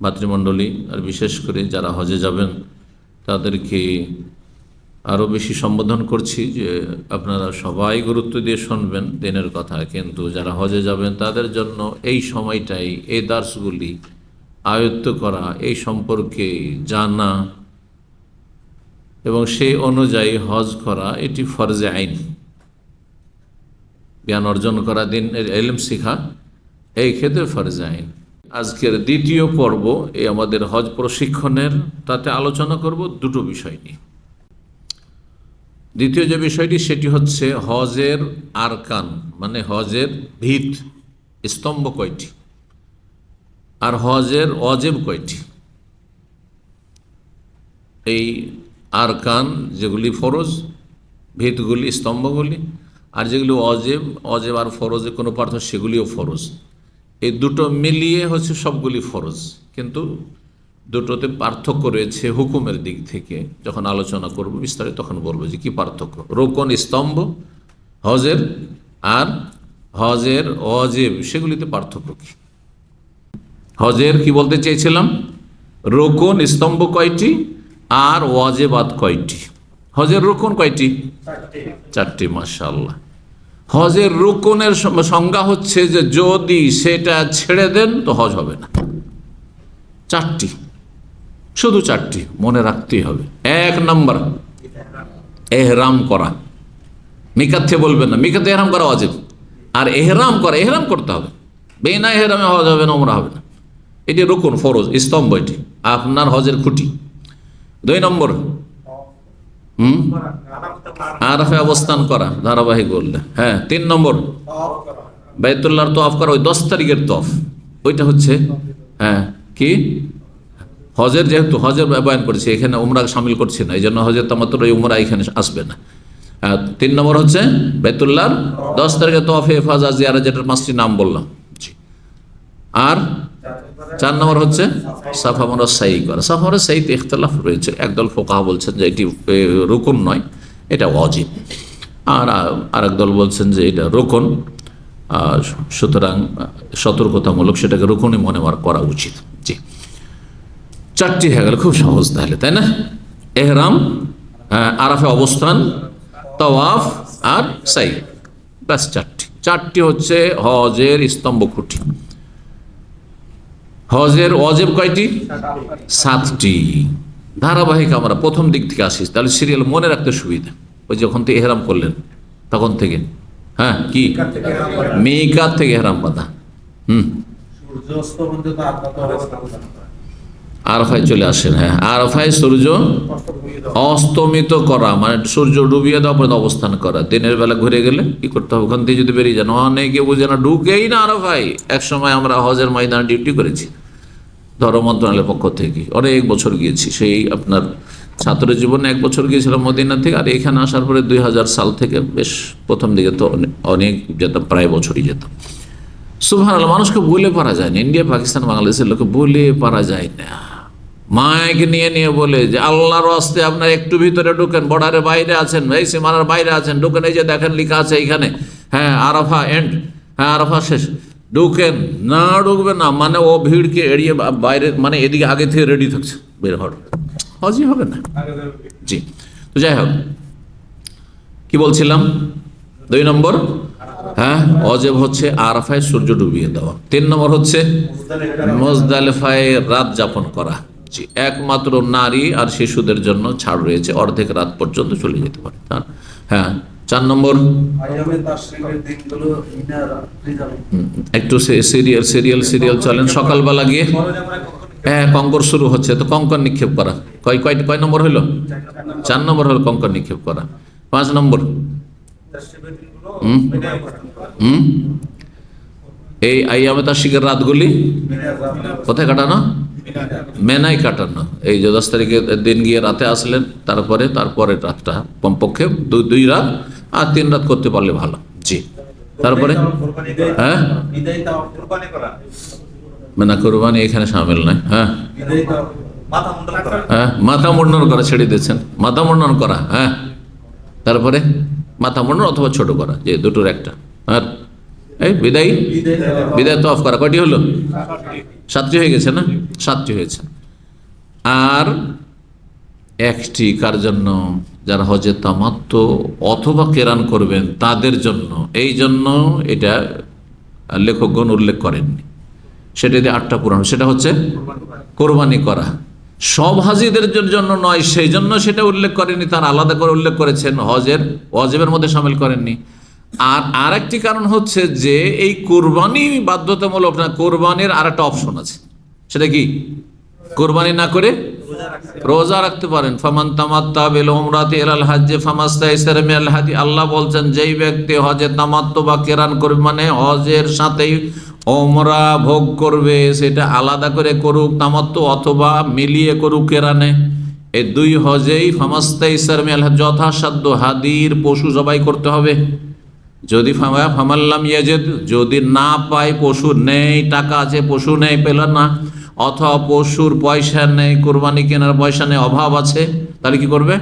মাতৃমণ্ডলী আর বিশেষ করে যারা হজে যাবেন, তাদেরকে আরও বেশি সম্বোধন করছি যে আপনারা সবাই গুরুত্ব দিয়ে শুনবেন দিনের কথা। কিন্তু যারা হজে যাবেন, তাদের জন্য এই সময়টাই, এই দার্সগুলি আয়ত্ত করা, এই সম্পর্কে জানা এবং সেই অনুযায়ী হজ করা, এটি ফরজে আইন। জ্ঞান অর্জন করা দিন এলম শিখা, এই ক্ষেত্রে ফরজে আইন। আজকের দ্বিতীয় পর্ব এই আমাদের হজ প্রশিক্ষণের, তাতে আলোচনা করব দুটো বিষয় নিয়ে। দ্বিতীয় যে বিষয়টি, সেটি হচ্ছে হজের আরকান মানে হজের ভিত, স্তম্ভ কয়টি? আর হজের অজেব কয়টি? এই আরকান যেগুলি ফরজ, ভিতগুলি, স্তম্ভগুলি, আর যেগুলি অজেব অজেব আর ফরজে কোনো পার্থক্য, সেগুলিও ফরজ। এই দুটো মিলিয়ে হচ্ছে সবগুলি ফরজ। কিন্তু দুটোতে পার্থক্য রয়েছে হুকুমের দিক থেকে। যখন আলোচনা করব বিস্তারিত তখন বলব যে কি পার্থক্য? রোকন স্তম্ভ, হজের আর হজের অজেব, সেগুলিতে পার্থক্য কি? হজের কি বলতে চেয়েছিলাম? রোকন স্তম্ভ কয়টি আর ওয়াজেবাদ কয়টি? হজের রোকন কয়টি? চারটি। মাশাল্লাহ হজের রুকনের সংজ্ঞা হচ্ছে যে যদি সেটা ছেড়ে দেন, তো হজ হবে না। চারটি। শুধু চারটি মনে রাখতেই হবে। এক নম্বর, এহরাম করা। মিকাতে বলবেন না। মিকাতে এহরাম করা অজেব আর এহরাম করা, এহরাম করতে হবে। বেনা এহরামে হজ হবে না ওমরা হবে না। এটি রুকুন, ফরজ, স্তম্ভ এটি। আপনার হজের খুঁটি। দুই নম্বর হুম? আরাফে অবস্থান করা, ধারাবাহিক বললে। হ্যাঁ তিন নম্বর। বাইতুল্লাহর তফ করা, ওই দশ তারিখের তফ ওইটা হচ্ছে হ্যাঁ কি? হজের যেহেতু, হজের বয়ান করেছি, এখানে উমরা সামিল করছি না এই জন্য হজের তামাত্র ওই উমরা এখানে আসবে না। তিন নম্বর হচ্ছে বেতুল্লার দশ তারিখে তফ হেফাজা জিয়ারা যেটার পাঁচটি নাম বললাম। আর চার নম্বর হচ্ছে সাফা মরা সাই করা। সাফা মরা সাইতে ইখতলাফ রয়েছে। একদল ফোকাহ বলছেন যে এটি রুকুন নয়, এটা অজিব আর আর দল বলছেন যে এটা রোকন। সুতরাং সতর্কতামূলক সেটাকে রোকনই মনে করা উচিত। জি। চারটি হয়ে গেল, খুব সহজ তাহলে, তাই না? এহরাম আরাফে অবস্থান, তওয়াফ আর সাই ব্যাস চারটি। চারটি হচ্ছে হজের স্তম্ভ খুঁটি। হজের অজেব কয়টি? সাতটি। ধারাবাহিক আমরা প্রথম দিক থেকে আসিস তাহলে সিরিয়াল মনে রাখতে সুবিধা। ওই যখন থেকে এহরাম করলেন। তখন থেকে। হ্যাঁ কি? মেকাত থেকে এহরাম বাঁধা। হুম। আর। আরফায় চলে আসেন হ্যাঁ। আর ফাই সূর্য অস্তমিত করা মানে সূর্য ডুবিয়ে দেওয়া পর্যন্ত অবস্থান করা। দিনের বেলা ঘুরে গেলে কি করতে হবে? ওখান থেকে যদি বেরিয়ে যান, অনেকে বুঝে না, ঢুকেই না আরফায় এক সময় আমরা হজের ময়দানে ডিউটি করেছি, ধর্ম মন্ত্রণালয়ের পক্ষ থেকে। অনেক বছর গিয়েছি, সেই আপনার ছাত্র জীবনে এক বছর গিয়েছিলাম মদিনা থেকে, আর এখানে আসার পরে দুই হাজার সাল থেকে বেশ প্রথম দিকে তো অনে- অনেক যেতাম, প্রায় বছরই যেতাম। সুভান মানুষকে বলে পারা যায় না। ইন্ডিয়া, পাকিস্তান, বাংলাদেশের লোকে বলে পারা যায় না। মাইক নিয়ে নিয়ে বলে যে, আল্লাহর আস্তে আপনার একটু ভিতরে ঢুকেন বর্ডারের বাইরে আছেন, এই সীমানার বাইরে আছেন, ঢুকেন, এই যে দেখেন লেখা আছে এইখানে। হ্যাঁ আরাফা এন্ড হ্যাঁ আরাফা শেষ। ঢুকেন, না ঢুকবে না মানে ও ভিড়কে এড়িয়ে বাইরে মানে এদিকে আগে থেকে রেডি থাকছে, বের হওয়ার। হজই হবে না? জি। তো যাই হোক, কি বলছিলাম? দুই নম্বর? হ্যাঁ অজেব হচ্ছে আরাফায় সূর্য ডুবিয়ে দেওয়া। তিন নম্বর হচ্ছে, মোজদালেফায় রাত যাপন করা। জি একমাত্র নারী আর শিশুদের জন্য ছাড় রয়েছে। অর্ধেক রাত পর্যন্ত চলে যেতে পারে। হ্যাঁ চার নম্বর। একটু সিরিয়াল সিরিয়াল সিরিয়াল চলেন। সকালবেলা গিয়ে হ্যাঁ কঙ্কর শুরু হচ্ছে। তো কঙ্কর নিক্ষেপ করা। কয় কয় কয় নম্বর হলো? চার নম্বর হলো কঙ্কর নিক্ষেপ করা। পাঁচ নম্বর। হুম? এই আইয়ামে তার শিখের রাতগুলি কোথায় কাটানো? মেনাই কাটানো। এই যে দশ তারিখের দিন গিয়ে রাতে আসলেন তারপরে তারপরের রাতটা কমপক্ষে দুই দুই রাত আর তিন রাত করতে পারলে ভালো। জি। তারপরে? হ্যাঁ? মেনা কোরবানি এখানে সামিল নয় হ্যাঁ? মাথা মুন্ডন করা। হ্যাঁ মাথা মুন্ডন করা ছেড়ে দিয়েছেন। মাথা মুন্ডন করা হ্যাঁ? তারপরে মাথা মুন্ডন অথবা ছোট করা যে দুটোর একটা। আর এই বিদায়? বিদায় দেওয়া বিদায় তো অফ করা। কয়টি হলো? সাতটি। হয়ে গেছে না? সাতটি হয়েছে। আর একটি কার জন্য? যারা হজে তামাত্ম অথবা কেরান করবেন তাদের জন্য। এই জন্য এটা লেখকগণ উল্লেখ করেননি। সেটা দিয়ে আটটা পুরানো সেটা হচ্ছে কোরবানি করা। সব হাজিদের জন্য নয় সেই জন্য সেটা উল্লেখ করেনি তার আলাদা করে উল্লেখ করেছেন হজের ওয়াজেবের মধ্যে সামিল করেননি। আর আরেকটি কারণ হচ্ছে যে এই কোরবানি বাধ্যতামূলক না, কোরবানির আর একটা অপশন আছে। সেটা কি? কোরবানি না করে রোজা রাখতে পারেন। ফামান তামাত্তা বিল উমরাতি ইলাল হাজ্জে ফামাস্তাইসার মিনাল হাদি। আল্লাহ বলছেন, যেই ব্যক্তি হজে তামাত্ম বা কেরান করবে মানে হজের সাথেই ওমরা ভোগ করবে, সেটা আলাদা করে করুক তামাত্ম অথবা মিলিয়ে করুক কেরানে। এই দুই হজেই ফামাস্তাইসার মিনাল হাজ যথাসাধ্য হাদির পশু জবাই করতে হবে। যদি ফামা- ফামাল্লাম ইয়াজেদ, যদি না পায় পশু নেই, টাকা আছে, পশু নেই, পেল না। অথবা পশুর পয়সা নেই, কোরবানি কেনার পয়সা নেই, অভাব আছে, তাহলে কি করবে?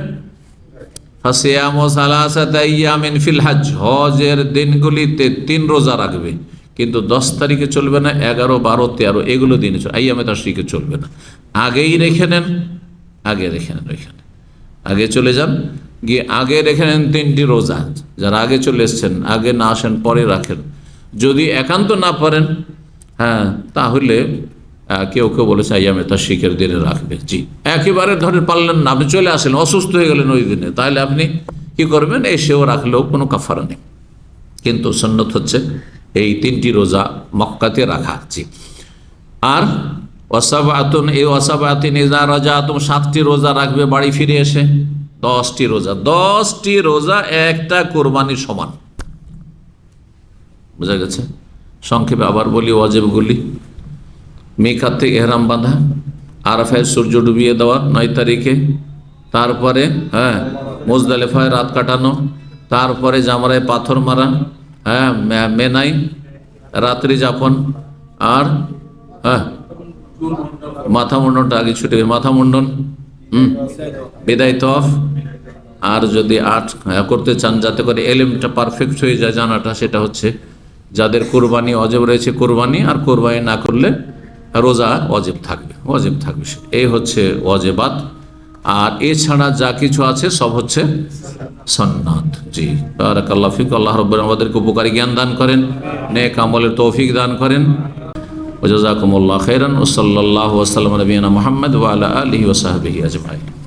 ফাসিয়াম ও সালাসাত আইয়ামিন ফিল হজ হজের দিনগুলিতে তিন রোজা রাখবে। কিন্তু দশ তারিখে চলবে না, এগারো, বারো, তেরো, এগুলো দিনে আইয়ামে তাশরিকে চলবে না। আগেই রেখে নেন, আগে রেখে নেন ওইখানে। আগে চলে যান গিয়ে আগে রেখে নেন তিনটি রোজা, যারা আগে চলে এসছেন, আগে না আসেন, পরে রাখেন। যদি একান্ত না পারেন হ্যাঁ তাহলে কেউ কেউ বলেছে, আইয়ামে তার শিখের দিনে রাখবে। জি, একেবারে ধরে পারলেন না, আপনি চলে আসেন, অসুস্থ হয়ে গেলেন ওই দিনে, তাহলে আপনি কি করবেন? এসেও রাখলেও কোনো কাফারা নেই। কিন্তু সন্ন্যত হচ্ছে এই তিনটি রোজা মক্কাতে রাখা। জি, আর ওয়াসাবাতুন, এই ওয়াসাবাতিন ইজা রোজা তুমি সাতটি রোজা রাখবে, বাড়ি ফিরে এসে। দশটি রোজা। দশটি রোজা একটা কোরবানির সমান। বোঝা গেছে? সংক্ষেপে আবার বলি অজেবগুলি মেঘাত থেকে এহরাম বাঁধা, আরাফায় সূর্য ডুবিয়ে দেওয়া নয় তারিখে। তারপরে হ্যাঁ মোজদালেফায় রাত কাটানো। তারপরে জামরায় পাথর মারা হ্যাঁ মেনাই, রাত্রি যাপন। আর হ্যাঁ মাথা মুন্ডনটা আগে ছুটে মাথা মুন্ডন বিদায় তফ। আর যদি আর্ট করতে চান, যাতে করে এলিমটা পারফেক্ট হয়ে যায় জানাটা, সেটা হচ্ছে যাদের কোরবানি অজেব রয়েছে, কোরবানি, আর কোরবানি না করলে রোজা অজেব থাকবে অজেব থাকবে এই হচ্ছে অজেবাত আর এছাড়া যা কিছু আছে, সব হচ্ছে সন্ন্যাত। জি, বারাকাল্লাহ ফিক। আল্লাহ রব্বর আমাদেরকে উপকারী জ্ঞান দান করেন, নেক আমলের তৌফিক দান করেন। ওজাজাকুমুল্লাহ খেরান ওসল্লাহ ওসালাম নবীনা মোহাম্মদ ওয়ালা আলহি ওসাহাবিহি আজমাই